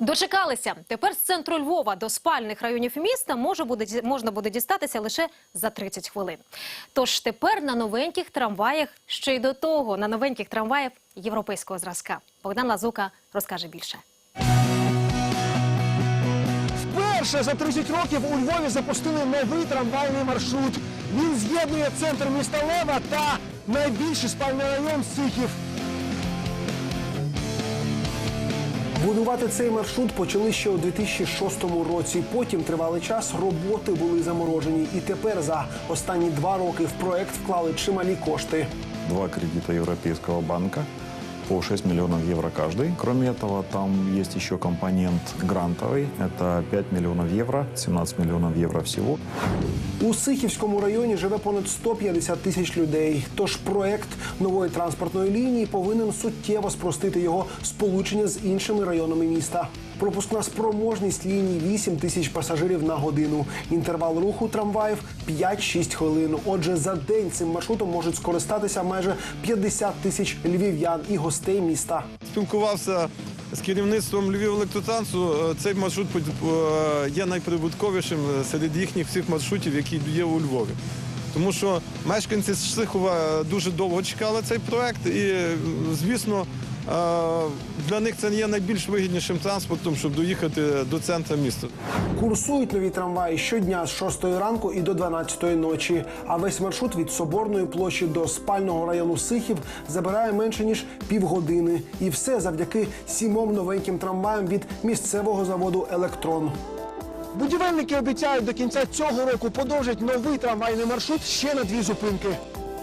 Дочекалися. Тепер з центру Львова до спальних районів міста може буде можна буде дістатися лише за 30 хвилин. Тож тепер на новеньких трамваях ще й до того на новеньких трамваях європейського зразка. Богдан Лазука розкаже більше. Вперше за 30 років у Львові запустили новий трамвайний маршрут. Він з'єднує центр міста Лева та найбільший спальний район Сихів. Будувати цей маршрут почали ще у 2006 році. Потім тривалий час роботи були заморожені. І тепер за останні два роки в проект вклали чималі кошти. два кредита Європейського банка по 6 миллионов евро каждый. Кроме этого, там есть еще компонент грантовый. Это 5 миллионов евро, 17 миллионов евро всего. У Сихівському районі живе понад 150 тисяч людей. Тож проект нової транспортної лінії повинен суттєво спростити його сполучення з іншими районами міста. Пропускна спроможність лінії 8 тисяч пасажирів на годину. Інтервал руху трамваїв 5-6 хвилин. Отже, за день цим маршрутом можуть скористатися майже 50 тисяч львів'ян і гостей міста. Спілкувався з керівництвом Львів-Електротрансу. Е, Цей маршрут е, є найприбутковішим е, серед їхніх всіх маршрутів, які є у Львові. Тому що мешканці Сихова дуже довго чекали цей проект, і, звісно, для них це є найбільш вигіднішим транспортом, щоб доїхати до центру міста. Курсують нові трамваї щодня з 6 ранку і до 12 ночі. А весь маршрут від Соборної площі до спального району Сихів забирає менше ніж півгодини. І все завдяки сімом новеньким трамваям від місцевого заводу Електрон. Будівельники обіцяють до кінця цього року подовжать новий трамвайний маршрут ще на дві зупинки.